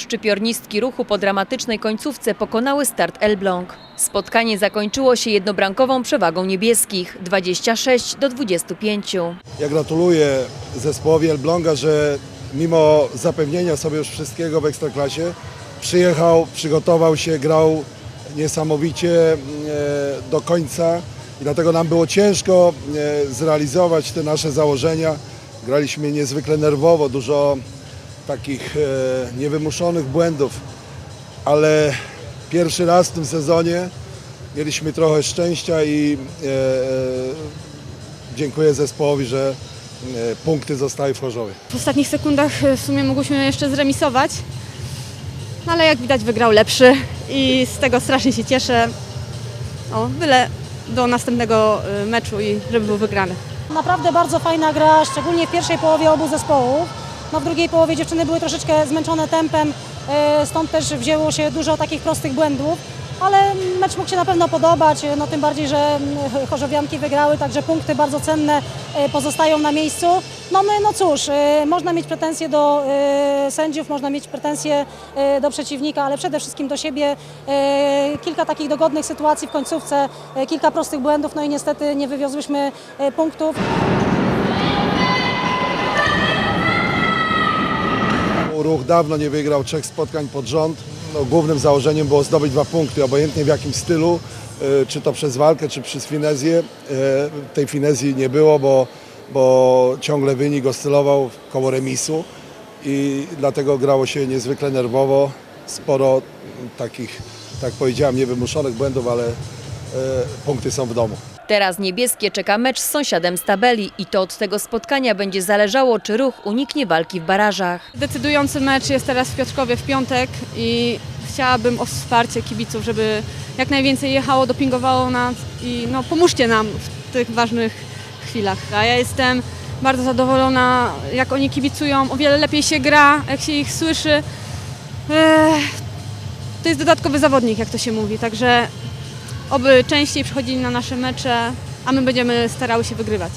Szczypiornistki ruchu po dramatycznej końcówce pokonały start Elbląg. Spotkanie zakończyło się jednobramkową przewagą niebieskich 26 do 25. Ja gratuluję zespołowi Elbląga, że mimo zapewnienia sobie już wszystkiego w Ekstraklasie przyjechał, przygotował się, grał niesamowicie e, do końca i dlatego nam było ciężko e, zrealizować te nasze założenia. Graliśmy niezwykle nerwowo, dużo takich e, niewymuszonych błędów, ale pierwszy raz w tym sezonie mieliśmy trochę szczęścia i e, dziękuję zespołowi, że e, punkty zostały w Chorzowie. W ostatnich sekundach e, w sumie mogłyśmy jeszcze zremisować, no ale jak widać wygrał lepszy i z tego strasznie się cieszę. O, byle do następnego e, meczu i żeby był wygrany. Naprawdę bardzo fajna gra, szczególnie w pierwszej połowie obu zespołów. No w drugiej połowie dziewczyny były troszeczkę zmęczone tempem, e, stąd też wzięło się dużo takich prostych błędów. Ale mecz mógł się na pewno podobać, no tym bardziej, że chorzowianki wygrały, także punkty bardzo cenne e, pozostają na miejscu. No my, no cóż, e, można mieć pretensje do e, sędziów, można mieć pretensje e, do przeciwnika, ale przede wszystkim do siebie. E, Kilka takich dogodnych sytuacji w końcówce, e, kilka prostych błędów, no i niestety nie wywiozłyśmy e, punktów. Ruch dawno nie wygrał trzech spotkań pod rząd. No, głównym założeniem było zdobyć dwa punkty, obojętnie w jakim stylu, e, czy to przez walkę, czy przez finezję. E, Tej finezji nie było, bo, bo ciągle wynik oscylował koło remisu i dlatego grało się niezwykle nerwowo. Sporo takich, tak powiedziałem, niewymuszonych błędów, ale e, punkty są w domu. Teraz niebieskie czeka mecz z sąsiadem z tabeli i to od tego spotkania będzie zależało, czy ruch uniknie walki w barażach. Decydujący mecz jest teraz w Piotrkowie w piątek i chciałabym o wsparcie kibiców, żeby jak najwięcej jechało, dopingowało nas i no, pomóżcie nam w tych ważnych chwilach. A ja jestem bardzo zadowolona, jak oni kibicują, o wiele lepiej się gra, jak się ich słyszy. Ech, to jest dodatkowy zawodnik, jak to się mówi, także oby częściej przychodzili na nasze mecze, a my będziemy starały się wygrywać.